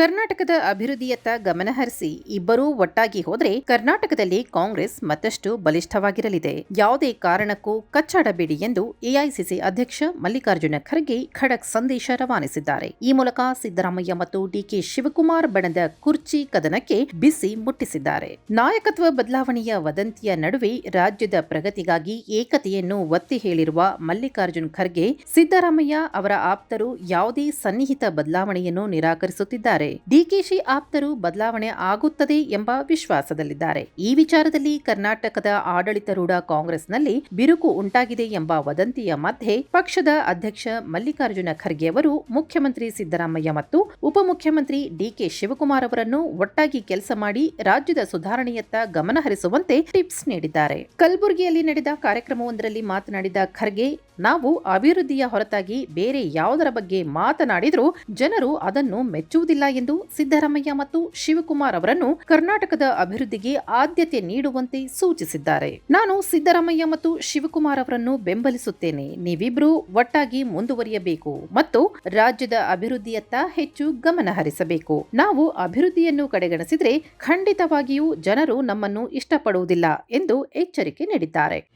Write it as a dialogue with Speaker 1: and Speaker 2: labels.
Speaker 1: ಕರ್ನಾಟಕದ ಅಭಿವೃದ್ಧಿಯತ್ತ ಗಮನಹರಿಸಿ ಇಬ್ಬರೂ ಒಟ್ಟಾಗಿ ಹೋದರೆ ಕರ್ನಾಟಕದಲ್ಲಿ ಕಾಂಗ್ರೆಸ್ ಮತ್ತಷ್ಟು ಬಲಿಷ್ಠವಾಗಿರಲಿದೆ. ಯಾವುದೇ ಕಾರಣಕ್ಕೂ ಕಚ್ಚಾಡಬೇಡಿ ಎಂದು ಎಐಸಿಸಿ ಅಧ್ಯಕ್ಷ ಮಲ್ಲಿಕಾರ್ಜುನ ಖರ್ಗೆ ಖಡಕ್ ಸಂದೇಶ ರವಾನಿಸಿದ್ದಾರೆ. ಈ ಮೂಲಕ ಸಿದ್ದರಾಮಯ್ಯ ಮತ್ತು ಡಿಕೆ ಶಿವಕುಮಾರ್ ಬಣದ ಕುರ್ಚಿ ಕದನಕ್ಕೆ ಬಿಸಿ ಮುಟ್ಟಿಸಿದ್ದಾರೆ. ನಾಯಕತ್ವ ಬದಲಾವಣೆಯ ವದಂತಿಯ ನಡುವೆ ರಾಜ್ಯದ ಪ್ರಗತಿಗಾಗಿ ಏಕತೆಯನ್ನು ಒತ್ತಿ ಹೇಳಿರುವ ಮಲ್ಲಿಕಾರ್ಜುನ್ ಖರ್ಗೆ, ಸಿದ್ದರಾಮಯ್ಯ ಅವರ ಆಪ್ತರು ಯಾವುದೇ ಸನ್ನಿಹಿತ ಬದಲಾವಣೆಯನ್ನು ನಿರಾಕರಿಸುತ್ತಿದ್ದಾರೆ. ಡಿಕೆಶಿ ಆಪ್ತರು ಬದಲಾವಣೆ ಆಗುತ್ತದೆ ಎಂಬ ವಿಶ್ವಾಸದಲ್ಲಿದ್ದಾರೆ. ಈ ವಿಚಾರದಲ್ಲಿ ಕರ್ನಾಟಕದ ಆಡಳಿತಾರೂಢ ಕಾಂಗ್ರೆಸ್ನಲ್ಲಿ ಬಿರುಕು ಉಂಟಾಗಿದೆ ಎಂಬ ವದಂತಿಯ ಮಧ್ಯೆ ಪಕ್ಷದ ಅಧ್ಯಕ್ಷ ಮಲ್ಲಿಕಾರ್ಜುನ ಖರ್ಗೆ ಅವರು ಮುಖ್ಯಮಂತ್ರಿ ಸಿದ್ದರಾಮಯ್ಯ ಮತ್ತು ಉಪಮುಖ್ಯಮಂತ್ರಿ ಡಿಕೆ ಶಿವಕುಮಾರ್ ಅವರನ್ನು ಒಟ್ಟಾಗಿ ಕೆಲಸ ಮಾಡಿ ರಾಜ್ಯದ ಸುಧಾರಣೆಯತ್ತ ಗಮನ ಹರಿಸುವಂತೆ ಟಿಪ್ಸ್ ನೀಡಿದ್ದಾರೆ. ಕಲಬುರಗಿಯಲ್ಲಿ ನಡೆದ ಕಾರ್ಯಕ್ರಮವೊಂದರಲ್ಲಿ ಮಾತನಾಡಿದ ಖರ್ಗೆ ನಾವು ಅಭಿವೃದ್ಧಿಯ ಹೊರತಾಗಿ ಬೇರೆ ಯಾವುದರ ಬಗ್ಗೆ ಮಾತನಾಡಿದರೂ ಜನರು ಅದನ್ನು ಮೆಚ್ಚುವುದಿಲ್ಲ ಎಂದು ಸಿದ್ದರಾಮಯ್ಯ ಮತ್ತು ಶಿವಕುಮಾರ್ ಅವರನ್ನು ಕರ್ನಾಟಕದ ಅಭಿವೃದ್ಧಿಗೆ ಆದ್ಯತೆ ನೀಡುವಂತೆ ಸೂಚಿಸಿದ್ದಾರೆ. ನಾನು ಸಿದ್ದರಾಮಯ್ಯ ಮತ್ತು ಶಿವಕುಮಾರ್ ಅವರನ್ನು ಬೆಂಬಲಿಸುತ್ತೇನೆ. ನೀವಿಬ್ರು ಒಟ್ಟಾಗಿ ಮುಂದುವರಿಯಬೇಕು ಮತ್ತು ರಾಜ್ಯದ ಅಭಿವೃದ್ಧಿಯತ್ತ ಹೆಚ್ಚು ಗಮನ ಹರಿಸಬೇಕು. ನಾವು ಅಭಿವೃದ್ಧಿಯನ್ನು ಕಡೆಗಣಿಸಿದರೆ ಖಂಡಿತವಾಗಿಯೂ ಜನರು ನಮ್ಮನ್ನು ಇಷ್ಟಪಡುವುದಿಲ್ಲ ಎಂದು ಎಚ್ಚರಿಕೆ ನೀಡಿದ್ದಾರೆ.